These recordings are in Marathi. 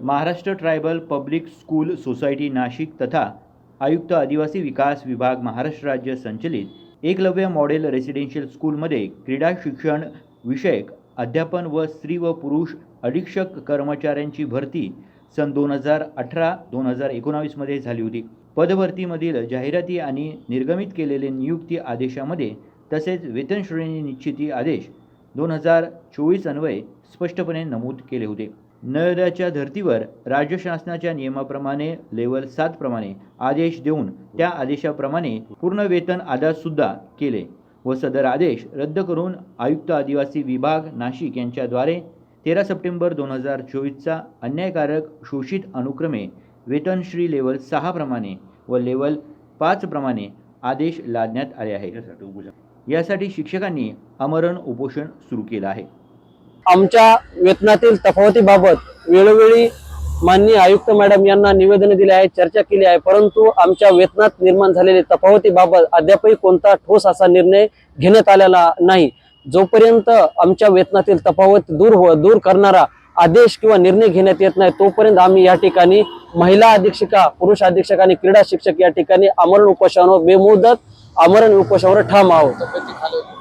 Maharashtra tribal public school society Nashik तथा आयुक्त आदिवासी विकास विभाग महाराष्ट्र राज्य संचलित एकलव्य मॉडेल रेसिडेन्शियल स्कूलमध्ये क्रीडा शिक्षण विषयक अध्यापन व स्त्री व पुरुष अधीक्षक कर्मचाऱ्यांची भरती सन दोन हजार अठरा दोन हजार एकोणावीसमध्ये झाली होती. पदभरतीमधील जाहिराती आणि निर्गमित केलेले नियुक्ती आदेशामध्ये तसेच वेतन श्रेणी निश्चिती आदेश दोन हजार चोवीस अन्वये स्पष्टपणे नमूद केले होते. नव्याच्या धर्तीवर राज्य शासनाच्या नियमाप्रमाणे लेवल सात प्रमाणे आदेश देऊन त्या आदेशाप्रमाणे पूर्ण वेतन आदासुद्धा केले व सदर आदेश रद्द करून आयुक्त आदिवासी विभाग नाशिक यांच्याद्वारे तेरा सप्टेंबर दोन हजार चोवीसचा अन्यायकारक शोषित अनुक्रमे वेतनश्री लेवल सहा प्रमाणे व लेवल पाच प्रमाणे आदेश लादण्यात आले आहे यासाठी शिक्षकांनी आमरण उपोषण सुरू केलं आहे. आमच्या वेतनातील तफावतीबाबत वेळोवेळी माननीय आयुक्त मॅडम यांना निवेदन दिले आहे चर्चा केली आहे परंतु आमच्या वेतनात निर्माण झालेले तफावतीबाबत अद्यापही कोणता ठोस असा निर्णय घेण्यात आलेला नाही. जोपर्यंत आमच्या वेतनातील तफावत दूर हो दूर करणारा आदेश किंवा निर्णय घेण्यात येत नाही तोपर्यंत आम्ही या ठिकाणी महिला अधीक्षिका पुरुष अधीक्षक आणि क्रीडा शिक्षक या ठिकाणी आमरण उपोषणावर बेमुदत आमरण उपोषणावर ठाम आहोत.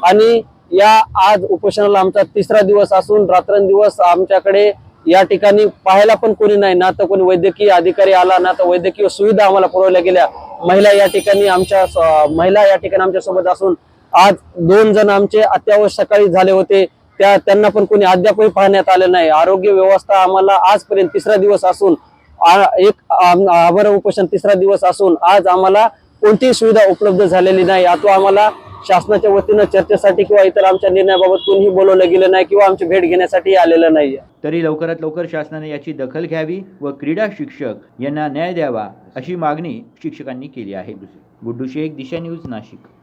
आणि या आज उपोषणाला आमचा तिसरा दिवस असून रात्रंदिवस आमच्याकडे या ठिकाणी पाहायला पण कोणी नाही. ना तर कोणी वैद्यकीय अधिकारी आला ना तर वैद्यकीय सुविधा आम्हाला पुरवल्या गेल्या. महिला या ठिकाणी आमच्या महिला या ठिकाणी आमच्यासोबत असून आज दोन जण आमचे अत्यावश्यक सकाळी झाले होते. त्या त्यांना पण कोणी अद्यापही पाहण्यात आले नाही. आरोग्य व्यवस्था आम्हाला आजपर्यंत तिसरा दिवस असून आ- एक आभार उपोषण तिसरा दिवस असून आज आम्हाला कोणतीही सुविधा उपलब्ध झालेली नाही. आता आम्हाला शासनाच्या वतीनं चर्चेसाठी किंवा इतर आमच्या निर्णयाबाबत कोणीही बोलवलं गेलं नाही किंवा आमची भेट घेण्यासाठी आलेलं नाही तरी लवकरात लवकर शासनाने याची दखल घ्यावी व क्रीडा शिक्षक यांना न्याय द्यावा अशी मागणी शिक्षकांनी केली आहे. गुड्डू शेख दिशा न्यूज नाशिक.